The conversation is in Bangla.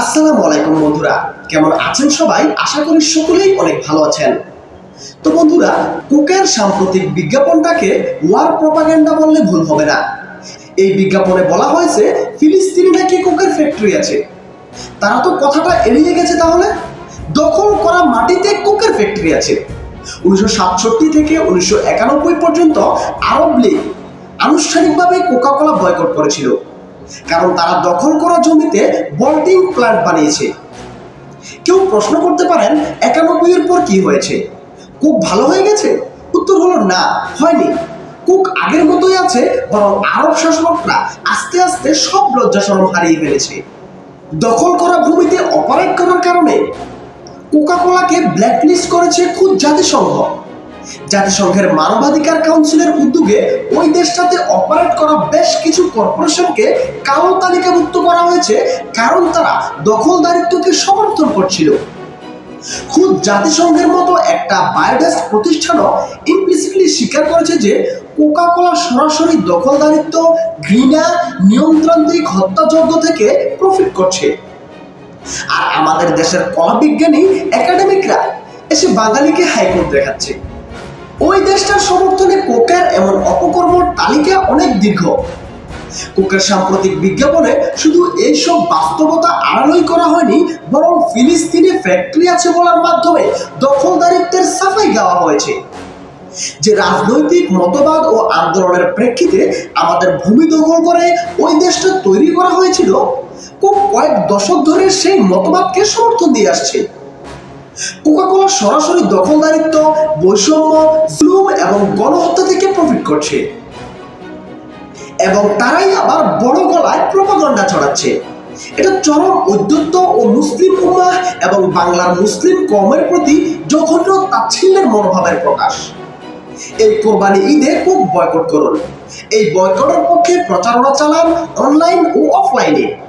আসসালামু আলাইকুম বন্ধুরা। কেমন আছেন সবাই? আশা করি সকলেই অনেক ভালো আছেন। তো বন্ধুরা, কোকের সাম্প্রতিক বিজ্ঞাপনটাকে ওয়ার প্রপাগান্ডা বললে ভুল হবে না। এই বিজ্ঞাপনে বলা হয়েছে, ফিলিস্তিনি নাকি কোকের ফ্যাক্টরি আছে? তারা তো কথাটা এড়িয়ে গেছে তাহলে? দখল করা মাটিতে কোকের ফ্যাক্টরি আছে। উনিশশো সাতষট্টি থেকে উনিশশো একানব্বই পর্যন্ত আরব লীগ আনুষ্ঠানিকভাবে কোকা কোলা বয়কট করেছিল। কারণ তারা দখল করা জমিতে বল্টিং প্ল্যান্ট বানিয়েছে। কেউ প্রশ্ন করতে পারেন, একানব্বই এর পর কি হয়েছে? কুক ভালো হয়ে গেছে? উত্তর হলো না, হয়নি। কুক আগের মতোই আছে, বরং আরব শাসকরা আস্তে আস্তে সব লজ্জা শরম হারিয়ে ফেলেছে। দখল করা ভূমিতে অপারেট করার কারণে কোকাকোলাকে ব্ল্যাকলিস্ট করেছে খুদ জাতিসংঘ। জাতিসংঘের মানবাধিকার কাউন্সিলের উদ্যোগে ওই দেশটাতে অপারেট করা বেশ কিছু কর্পোরেশনকে কালো তালিকাভুক্ত করা হয়েছে, কারণ তারা দখলদারিত্বকে সমর্থন করছিল। খুদ জাতিসংঘের মতো একটা বায়োডাস প্রতিষ্ঠানও ইমপ্লিসিটলি স্বীকার করেছে যে কোকা কোলা সরাসরি দখলদারিত্ব ঘৃণা নিয়ন্ত্রণিক হত্যাযজ্ঞ থেকে প্রফিট করছে। আর আমাদের দেশের কলা বিজ্ঞানী একাডেমিকরা এসে বাঙালিকে হাইকোর্ট দেখাচ্ছে। ওই দেশটার সমর্থনে কোকের এমন অপকর্মর তালিকা অনেক দীর্ঘ। কোকের সাম্প্রতিক বিজ্ঞাপনে শুধু এইসব বাস্তবতা আড়ালই করা হয়নি, বরং ফিলিস্তিনে ফ্যাক্টরি আছে বলার মাধ্যমে দখলদারিত্বের সাফাই গাওয়া হয়েছে। যে রাজনৈতিক মতবাদ ও আন্দোলনের প্রেক্ষিতে আমাদের ভূমি দখল করে ওই দেশটা তৈরি করা হয়েছিল, খুব কয়েক দশক ধরে সেই মতবাদকে সমর্থন দিয়ে আসছে। কোকাকোলা সরাসরি দখলদারিত্ব, বৈষম্য, জুলুম এবং গণহত্যা থেকে প্রফিট করছে। এবং তারাই আবার বড় গলায় প্রপাগন্ডা ছড়াচ্ছে। এটা চরম উদ্যত্ত ও মুসলিম উম্মাহ এবং বাংলার মুসলিম কমের প্রতি জঘন্য তাচ্ছিল্যের মনোভাবের প্রকাশ। এই কোরবানি ঈদে খুব বয়কট করুন। এই বয়কটের পক্ষে প্রচারণা চালান অনলাইন ও অফলাইনে